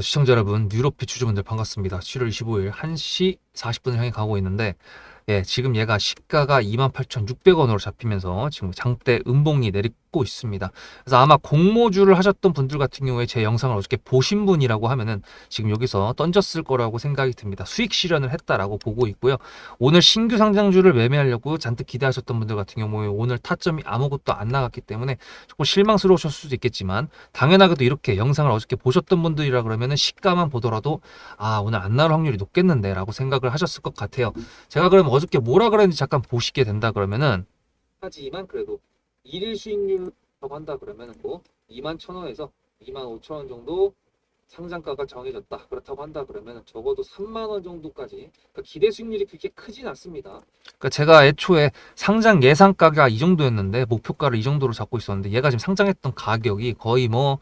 시청자 여러분, 뉴로피 주주분들 반갑습니다. 7월 25일 1시 40분을 향해 가고 있는데, 예, 지금 얘가 시가가 28,600원으로 잡히면서 지금 장대 음봉이 내리 고 있습니다. 그래서 아마 공모주를 하셨던 분들 같은 경우에 제 영상을 어저께 보신 분이라고 하면은 지금 여기서 던졌을 거라고 생각이 듭니다. 수익 실현을 했다라고 보고 있고요. 오늘 신규 상장주를 매매하려고 잔뜩 기대하셨던 분들 같은 경우에 오늘 타점이 아무것도 안 나갔기 때문에 조금 실망스러우셨을 수도 있겠지만 당연하게도 이렇게 영상을 어저께 보셨던 분들이라 그러면은 시가만 보더라도 아 오늘 안 나올 확률이 높겠는데 라고 생각을 하셨을 것 같아요 제가 그럼 어저께 뭐라 그랬는지 잠깐 보시게 된다 그러면은 하지만 그래도 일일 수익률 한다 그러면은 뭐 2만 천 원에서 2만 5천 원 정도 상장가가 정해졌다 그렇다고 한다 그러면 적어도 3만 원 정도까지 그러니까 기대 수익률이 그렇게 크진 않습니다. 그러니까 제가 애초에 상장 예상가가 이 정도였는데 목표가를 이 정도로 잡고 있었는데 얘가 지금 상장했던 가격이 거의 뭐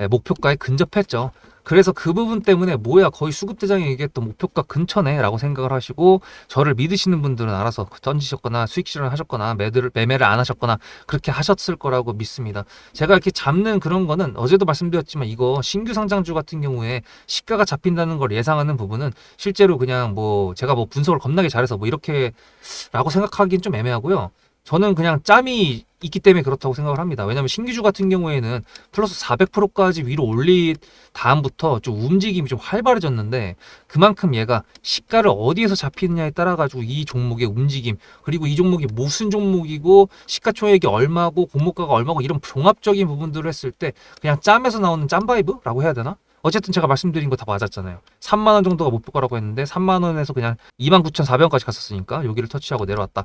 예, 목표가에 근접했죠. 그래서 그 부분 때문에 뭐야 거의 수급대장이 얘기했던 목표가 근처네 라고 생각을 하시고 저를 믿으시는 분들은 알아서 던지셨거나 수익 실현을 하셨거나 매도를, 매매를 안 하셨거나 그렇게 하셨을 거라고 믿습니다. 제가 이렇게 잡는 그런 거는 어제도 말씀드렸지만 이거 신규 상장주 같은 경우에 시가가 잡힌다는 걸 예상하는 부분은 실제로 그냥 뭐 제가 뭐 분석을 겁나게 잘해서 뭐 이렇게 라고 생각하기는 좀 애매하고요. 저는 그냥 짬이 있기 때문에 그렇다고 생각을 합니다. 왜냐하면 신규주 같은 경우에는 플러스 400%까지 위로 올린 다음부터 좀 움직임이 좀 활발해졌는데 그만큼 얘가 시가를 어디에서 잡히느냐에 따라 가지고 이 종목의 움직임 그리고 이 종목이 무슨 종목이고 시가총액이 얼마고 공모가가 얼마고 이런 종합적인 부분들을 했을 때 그냥 짬에서 나오는 짬 바이브라고 해야 되나? 어쨌든 제가 말씀드린 거 다 맞았잖아요. 3만 원 정도가 목표가라고 했는데 3만 원에서 그냥 29,400원까지 갔었으니까 여기를 터치하고 내려왔다.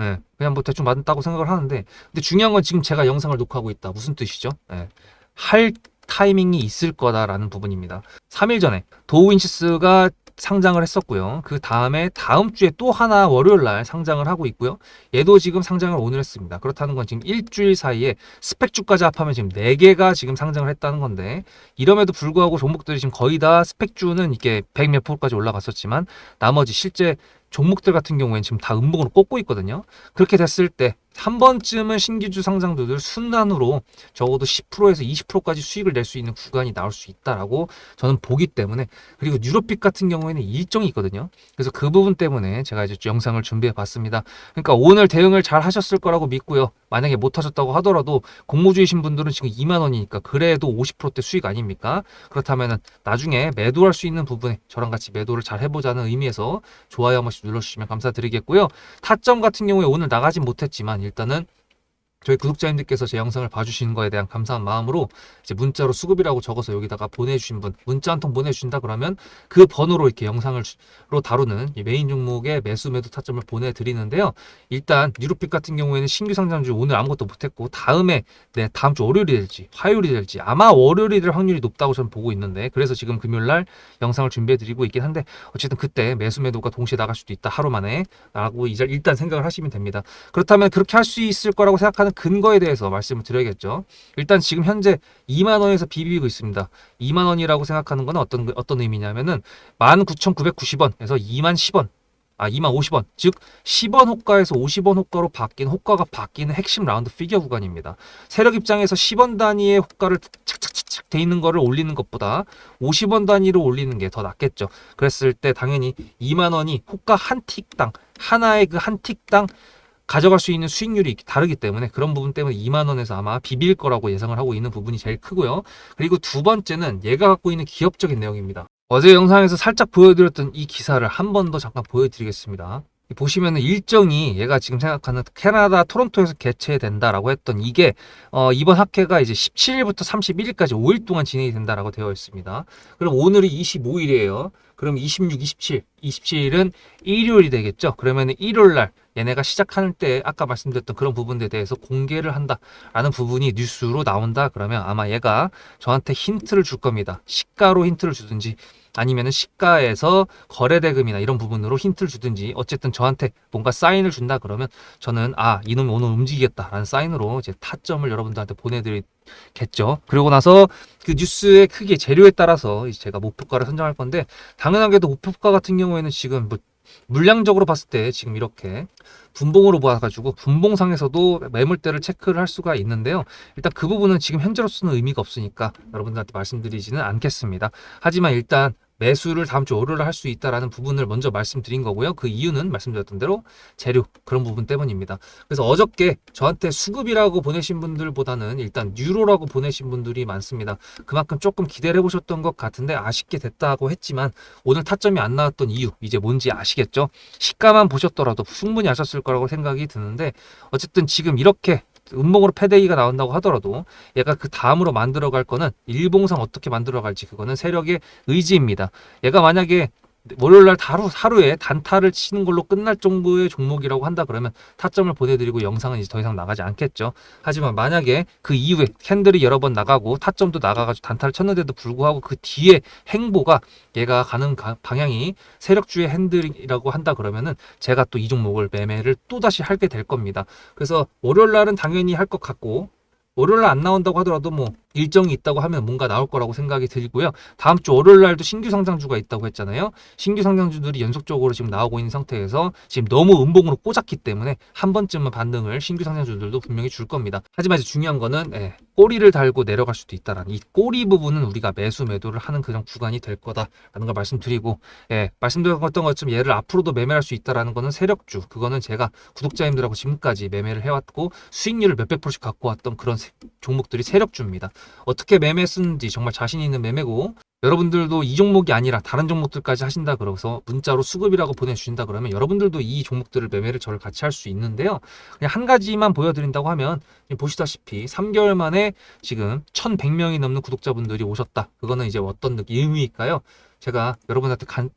예, 그냥 뭐 대충 맞다고 생각을 하는데 근데 중요한 건 지금 제가 영상을 녹화하고 있다. 무슨 뜻이죠? 예, 할 타이밍이 있을 거다라는 부분입니다. 3일 전에 도우인치스가 상장을 했었고요. 그 다음에 다음 주에 또 하나 월요일 날 상장을 하고 있고요. 얘도 지금 상장을 오늘 했습니다. 그렇다는 건 지금 일주일 사이에 스펙주까지 합하면 지금 4개가 지금 상장을 했다는 건데 이럼에도 불구하고 종목들이 지금 거의 다 스펙주는 이게 100몇 프로까지 올라갔었지만 나머지 실제 종목들 같은 경우에는 지금 다 음봉으로 꽂고 있거든요. 그렇게 됐을 때 한 번쯤은 신기주 상장주들 순환으로 적어도 10%에서 20%까지 수익을 낼 수 있는 구간이 나올 수 있다라고 저는 보기 때문에 그리고 뉴로픽 같은 경우에는 일정이 있거든요. 그래서 그 부분 때문에 제가 이제 영상을 준비해 봤습니다. 그러니까 오늘 대응을 잘 하셨을 거라고 믿고요. 만약에 못 하셨다고 하더라도 공모주이신 분들은 지금 2만 원이니까 그래도 50%대 수익 아닙니까? 그렇다면은 나중에 매도할 수 있는 부분에 저랑 같이 매도를 잘 해보자는 의미에서 좋아요 한 번씩 눌러주시면 감사드리겠고요. 타점 같은 경우에 오늘 나가진 못했지만 일단은 저희 구독자님들께서 제 영상을 봐주시는 거에 대한 감사한 마음으로 이제 문자로 수급이라고 적어서 여기다가 보내주신 분 문자 한 통 보내주신다 그러면 그 번호로 이렇게 영상을 로 다루는 이 메인 종목의 매수 매도 타점을 보내드리는데요. 일단 뉴로픽 같은 경우에는 신규 상장주 오늘 아무것도 못했고 다음에 네 다음 주 월요일이 될지 화요일이 될지 아마 월요일이 될 확률이 높다고 저는 보고 있는데 그래서 지금 금요일 날 영상을 준비해드리고 있긴 한데 어쨌든 그때 매수 매도가 동시에 나갈 수도 있다 하루 만에 라고 이제 일단 생각을 하시면 됩니다. 그렇다면 그렇게 할 수 있을 거라고 생각하는 근거에 대해서 말씀을 드려야겠죠. 일단 지금 현재 2만 원에서 비비고 있습니다. 2만 원이라고 생각하는 건 어떤 어떤 의미냐면은 19,990원에서 2만 10원 아, 2만 50원. 즉, 10원 호가에서 50원 호가로 바뀐 호가가 바뀌는 핵심 라운드 피겨 구간입니다. 세력 입장에서 10원 단위의 호가를 착착착착 돼 있는 거를 올리는 것보다 50원 단위로 올리는 게 더 낫겠죠. 그랬을 때 당연히 2만 원이 호가 한 틱당, 하나의 그 한 틱당 가져갈 수 있는 수익률이 다르기 때문에 그런 부분 때문에 2만 원에서 아마 비빌 거라고 예상을 하고 있는 부분이 제일 크고요. 그리고 두 번째는 얘가 갖고 있는 기업적인 내용입니다. 어제 영상에서 살짝 보여드렸던 이 기사를 한 번 더 잠깐 보여드리겠습니다. 보시면은 일정이 얘가 지금 생각하는 캐나다 토론토에서 개최된다라고 했던 이게 어 이번 학회가 이제 17일부터 31일까지 5일 동안 진행이 된다라고 되어 있습니다. 그럼 오늘이 25일이에요. 그럼 26, 27, 27일은 일요일이 되겠죠. 그러면 일요일 날 얘네가 시작하는 때 아까 말씀드렸던 그런 부분에 대해서 공개를 한다라는 부분이 뉴스로 나온다. 그러면 아마 얘가 저한테 힌트를 줄 겁니다. 시가로 힌트를 주든지 아니면은 시가에서 거래대금이나 이런 부분으로 힌트를 주든지 어쨌든 저한테 뭔가 사인을 준다 그러면 저는 아 이놈이 오늘 움직이겠다라는 사인으로 이제 타점을 여러분들한테 보내드리겠죠. 그리고 나서 그 뉴스의 크기 재료에 따라서 제가 목표가를 선정할 건데 당연하게도 목표가 같은 경우에는 지금 뭐 물량적으로 봤을 때 지금 이렇게 분봉으로 봐가지고 분봉상에서도 매물대를 체크를 할 수가 있는데요. 일단 그 부분은 지금 현재로서는 의미가 없으니까 여러분들한테 말씀드리지는 않겠습니다. 하지만 일단 매수를 다음 주 월요일에 할 수 있다라는 부분을 먼저 말씀드린 거고요. 그 이유는 말씀드렸던 대로 재료 그런 부분 때문입니다. 그래서 어저께 저한테 수급이라고 보내신 분들보다는 일단 유로라고 보내신 분들이 많습니다. 그만큼 조금 기대를 해보셨던 것 같은데 아쉽게 됐다고 했지만 오늘 타점이 안 나왔던 이유 이제 뭔지 아시겠죠? 시가만 보셨더라도 충분히 아셨을 거라고 생각이 드는데 어쨌든 지금 이렇게 음봉으로 패대기가 나온다고 하더라도 얘가 그 다음으로 만들어갈 거는 일봉상 어떻게 만들어갈지 그거는 세력의 의지입니다. 얘가 만약에 월요일 날 하루, 하루에 단타를 치는 걸로 끝날 정도의 종목이라고 한다 그러면 타점을 보내드리고 영상은 이제 더 이상 나가지 않겠죠. 하지만 만약에 그 이후에 캔들이 여러 번 나가고 타점도 나가가지고 단타를 쳤는데도 불구하고 그 뒤에 행보가 얘가 가는 가- 방향이 세력주의 핸들이라고 한다 그러면은 제가 또 이 종목을 매매를 또 다시 하게 될 겁니다. 그래서 월요일 날은 당연히 할 것 같고 월요일 날 안 나온다고 하더라도 뭐 일정이 있다고 하면 뭔가 나올 거라고 생각이 들고요. 다음 주 월요일 날도 신규 상장주가 있다고 했잖아요. 신규 상장주들이 연속적으로 지금 나오고 있는 상태에서 지금 너무 음봉으로 꽂았기 때문에 한 번쯤은 반등을 신규 상장주들도 분명히 줄 겁니다. 하지만 이제 중요한 거는 예, 꼬리를 달고 내려갈 수도 있다라는 이 꼬리 부분은 우리가 매수 매도를 하는 그런 구간이 될 거다라는 걸 말씀드리고 예, 말씀드렸던 것처럼 얘를 앞으로도 매매할 수 있다라는 거는 세력주 그거는 제가 구독자님들하고 지금까지 매매를 해왔고 수익률을 몇백 프로씩 갖고 왔던 그런 세- 종목들이 세력주입니다. 어떻게 매매했는지 정말 자신 있는 매매고 여러분들도 이 종목이 아니라 다른 종목들까지 하신다 그러서 문자로 수급이라고 보내주신다 그러면 여러분들도 이 종목들을 매매를 저를 같이 할 수 있는데요. 그냥 한 가지만 보여드린다고 하면 보시다시피 3개월 만에 지금 1100명이 넘는 구독자분들이 오셨다. 그거는 이제 어떤 느낌, 의미일까요? 제가 여러분한테 간,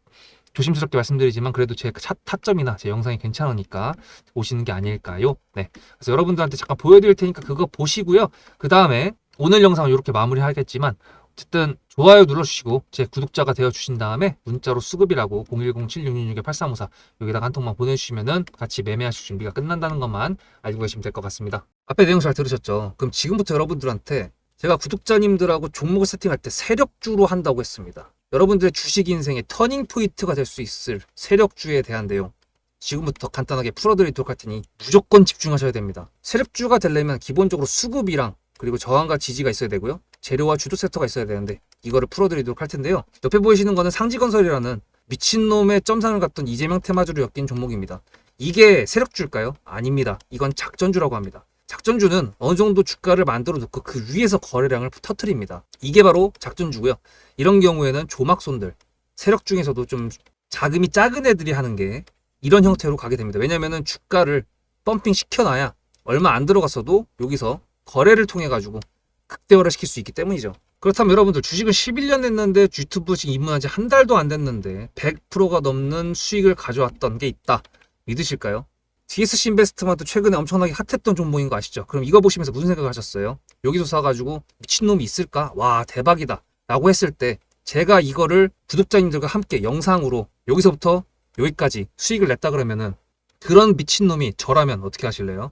조심스럽게 말씀드리지만 그래도 제 차- 타점이나 제 영상이 괜찮으니까 오시는 게 아닐까요? 네. 그래서 여러분들한테 잠깐 보여드릴 테니까 그거 보시고요. 그 다음에 오늘 영상을 이렇게 마무리하겠지만 어쨌든 좋아요 눌러주시고 제 구독자가 되어 주신 다음에 문자로 수급이라고 010-7666-8354 여기다가 한 통만 보내주시면은 같이 매매하실 준비가 끝난다는 것만 알고 계시면 될 것 같습니다. 앞에 내용 잘 들으셨죠? 그럼 지금부터 여러분들한테 제가 구독자님들하고 종목을 세팅할 때 세력주로 한다고 했습니다. 여러분들의 주식 인생의 터닝 포인트가 될 수 있을 세력주에 대한 내용 지금부터 간단하게 풀어드리도록 할 테니 무조건 집중하셔야 됩니다. 세력주가 되려면 기본적으로 수급이랑 그리고 저항과 지지가 있어야 되고요. 재료와 주도 섹터가 있어야 되는데 이거를 풀어드리도록 할 텐데요. 옆에 보이시는 거는 상지건설이라는 미친놈의 점상을 갖던 이재명 테마주를 엮인 종목입니다. 이게 세력주일까요? 아닙니다. 이건 작전주라고 합니다. 작전주는 어느 정도 주가를 만들어 놓고 그 위에서 거래량을 터트립니다. 이게 바로 작전주고요. 이런 경우에는 조막손들, 세력 중에서도 좀 자금이 작은 애들이 하는 게 이런 형태로 가게 됩니다. 왜냐면은 주가를 펌핑 시켜놔야 얼마 안 들어갔어도 여기서 거래를 통해 가지고 극대화를 시킬 수 있기 때문이죠. 그렇다면 여러분들 주식을 11년 했는데 유튜브 지금 입문한 지 한 달도 안 됐는데 100%가 넘는 수익을 가져왔던 게 있다. 믿으실까요? DSC 인베스트먼트 최근에 엄청나게 핫했던 종목인 거 아시죠? 그럼 이거 보시면서 무슨 생각을 하셨어요? 여기서 사가지고 미친놈이 있을까? 와 대박이다 라고 했을 때 제가 이거를 구독자님들과 함께 영상으로 여기서부터 여기까지 수익을 냈다 그러면은 그런 미친놈이 저라면 어떻게 하실래요?